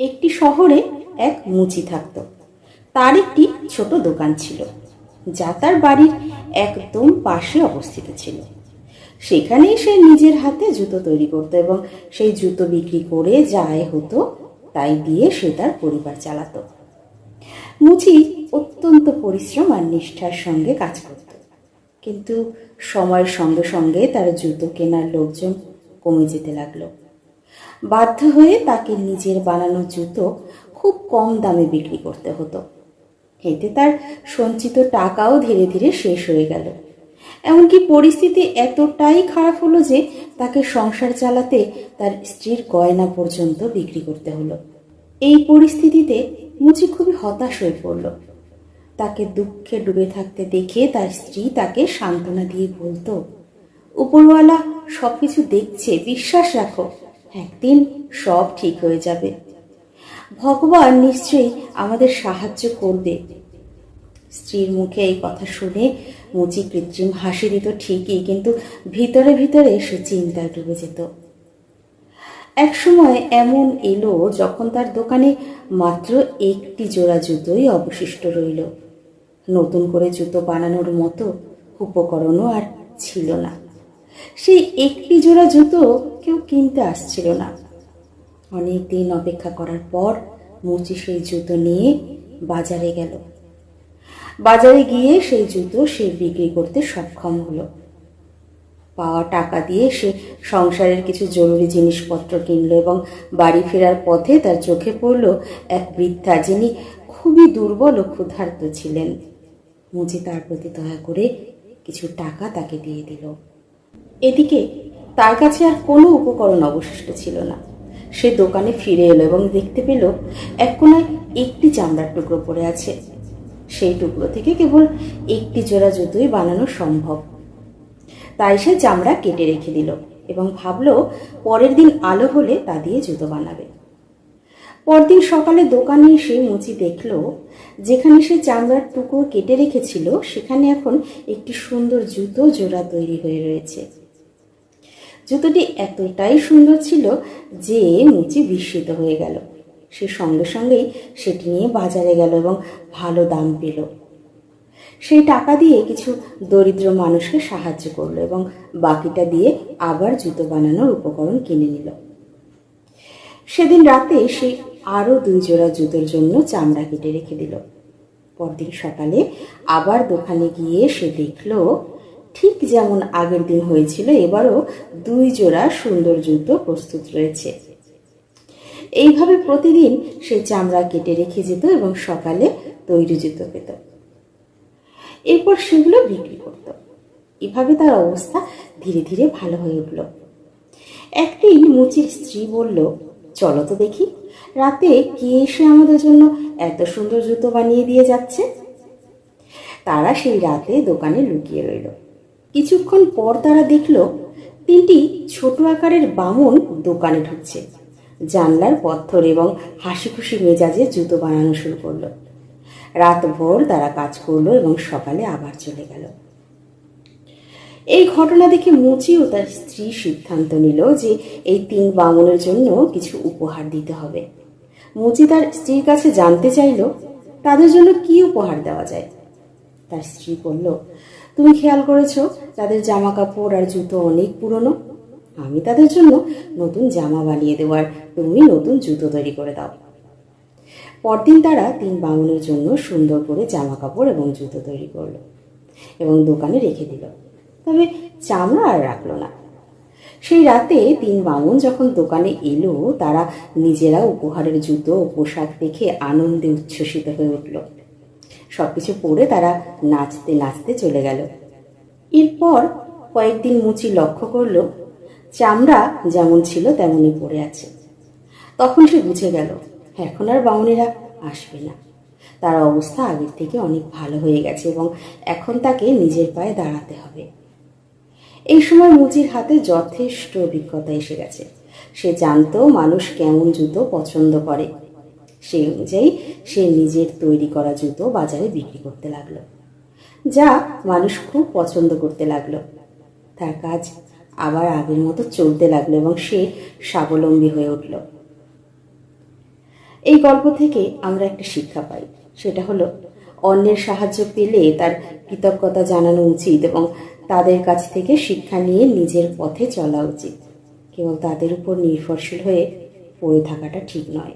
একটি শহরে এক মুচি থাকত। তার একটি ছোট দোকান ছিল, যা তার বাড়ির একদম পাশে অবস্থিত ছিল। সেখানেই সে নিজের হাতে জুতো তৈরি করতো এবং সেই জুতো বিক্রি করে যা আয় হতো তাই দিয়ে সে তার পরিবার চালাতো। মুচি অত্যন্ত পরিশ্রম আর নিষ্ঠার সঙ্গে কাজ করত। কিন্তু সময়ের সঙ্গে সঙ্গে তার জুতো কেনার লোকজন কমে যেতে লাগল। বাধ্য হয়ে তাকে নিজের বানানো জুতো খুব কম দামে বিক্রি করতে হতো। এতে তার সঞ্চিত টাকাও ধীরে ধীরে শেষ হয়ে গেল। এমনকি পরিস্থিতি এতটাই খারাপ হলো যে তাকে সংসার চালাতে তার স্ত্রীর গয়না পর্যন্ত বিক্রি করতে হলো। এই পরিস্থিতিতে মুচি খুবই হতাশ হয়ে পড়ল। তাকে দুঃখে ডুবে থাকতে দেখে তার স্ত্রী তাকে সান্ত্বনা দিয়ে বলতো, উপরওয়ালা, সবকিছু দেখছে, বিশ্বাস রাখো। একদিন সব ঠিক হয়ে যাবে। ভগবান নিশ্চয়ই আমাদের সাহায্য করবে। স্ত্রীর মুখে এই কথা শুনে মুচি কৃত্রিম হাসি দিত ঠিকই, কিন্তু ভিতরে ভিতরে সে চিন্তায় ডুবে যেত। এক সময় এমন এলো যখন তার দোকানে মাত্র একটি জোড়া জুতোই অবশিষ্ট রইল। নতুন করে জুতো বানানোর মতো উপকরণও আর ছিল না। সেই একটি জোড়া জুতো কেউ কিনতে আসছিল না। অনেক দিন অপেক্ষা করার পর মুচি সেই জুতো নিয়ে বাজারে গেল। বাজারে গিয়ে সেই জুতো সে বিক্রি করতে সক্ষম হলো। পাওয়া টাকা দিয়ে সে সংসারের কিছু জরুরি জিনিসপত্র কিনলো এবং বাড়ি ফেরার পথে তার চোখে পড়ল এক বৃদ্ধা যিনি খুবই দুর্বল ও ক্ষুধার্ত ছিলেন। মুচি তার প্রতি দয়া করে কিছু টাকা তাকে দিয়ে দিল। এদিকে তার কাছে আর কোনো উপকরণ অবশিষ্ট ছিল না। সে দোকানে ফিরে এলো এবং দেখতে পেল এক কোনায় একটি চামড়ার টুকরো পড়ে আছে। সেই টুকরো থেকে কেবল একটি জোড়া জুতোই বানানো সম্ভব। তাই সে চামড়া কেটে রেখে দিল এবং ভাবলো পরের দিন আলো হলে তা দিয়ে জুতো বানাবে। পরদিন সকালে দোকানে এসে মুচি দেখল, যেখানে সে চামড়ার টুকরো কেটে রেখেছিল, সেখানে এখন একটি সুন্দর জুতো জোড়া তৈরি হয়ে রয়েছে। জুতোটি এতটাই সুন্দর ছিল যে মুচি বিস্মিত হয়ে গেল। সে সঙ্গে সঙ্গেই সেটি নিয়ে বাজারে গেল এবং ভালো দাম পেল। সেই টাকা দিয়ে কিছু দরিদ্র মানুষকে সাহায্য করল এবং বাকিটা দিয়ে আবার জুতো বানানোর উপকরণ কিনে নিল। সেদিন রাতে সে আরও দুই জোড়া জুতোর জন্য চামড়া কেটে রেখে দিল। পরদিন সকালে আবার দোকানে গিয়ে সে দেখল ঠিক যেমন আগের দিন হয়েছিল, এবারও দুই জোড়া সুন্দর জুতো প্রস্তুত রয়েছে। এইভাবে প্রতিদিন সে চামড়া কেটে রেখে যেত এবং সকালে তৈরি জুতো পেত। এরপর সেগুলো বিক্রি করত। এভাবে তার অবস্থা ধীরে ধীরে ভালো হয়ে উঠল। একদিন মুচির স্ত্রী বলল, চলো তো দেখি, রাতে কে এসে আমাদের জন্য এত সুন্দর জুতো বানিয়ে দিয়ে যাচ্ছে? তারা সেই রাতে দোকানে লুকিয়ে রইল। কিছুক্ষণ পর তারা দেখল তিনটি ছোট আকারের বামন দোকানে ঢুকছে। জানলার পথর এবং হাসি খুশি মেজাজে জুতো বানানো শুরু করল। রাত ভোর তারা কাজ করল এবং সকালে আবার চলে গেল। এই ঘটনা দেখে মুচি ও তার স্ত্রী সিদ্ধান্ত নিল যে এই তিন বামনের জন্য কিছু উপহার দিতে হবে। মুচি তার স্ত্রীর কাছে জানতে চাইল, তাদের জন্য কি উপহার দেওয়া যায়? তার স্ত্রী বলল তুমি খেয়াল করেছ? তাদের জামা কাপড় আর জুতো অনেক পুরনো, আমি তাদের জন্য নতুন জামা বানিয়ে দেওয়ার তুমি নতুন জুতো তৈরি করে দাও। পরদিন তারা তিন বামুনের জন্য সুন্দর করে জামা কাপড় এবং জুতো তৈরি করল এবং দোকানে রেখে দিল। তবে চামড়া আর রাখল না। সেই রাতে তিন বামুন যখন দোকানে এলো, তারা নিজেরা উপহারের জুতো ও পোশাক দেখে আনন্দে উচ্ছ্বসিত হয়ে উঠল। সবকিছু পরে তারা নাচতে নাচতে চলে গেল। এরপর কয়েকদিন মুচি লক্ষ্য করল, চামড়া যেমন ছিল তেমনই পড়ে আছে। তখন সে বুঝে গেল, এখন আর বামুনেরা আসবে না। তার অবস্থা আগের থেকে অনেক ভালো হয়ে গেছে এবং এখন তাকে নিজের পায়ে দাঁড়াতে হবে। এই সময় মুচির হাতে যথেষ্ট অভিজ্ঞতা এসে গেছে। সে জানতো মানুষ কেমন জুতো পছন্দ করে। সেই অনুযায়ী সে নিজের তৈরি করা জুতো বাজারে বিক্রি করতে লাগল, যা মানুষ খুব পছন্দ করতে লাগল। তার কাজ আবার আগের মতো চলতে লাগল এবং সে স্বাবলম্বী হয়ে উঠল। এই গল্প থেকে আমরা একটা শিক্ষা পাই, সেটা হলো অন্যের সাহায্য পেলে তার কৃতজ্ঞতা জানানো উচিত এবং তাদের কাছ থেকে শিক্ষা নিয়ে নিজের পথে চলা উচিত। কেবল তাদের উপর নির্ভরশীল হয়ে পড়ে থাকাটা ঠিক নয়।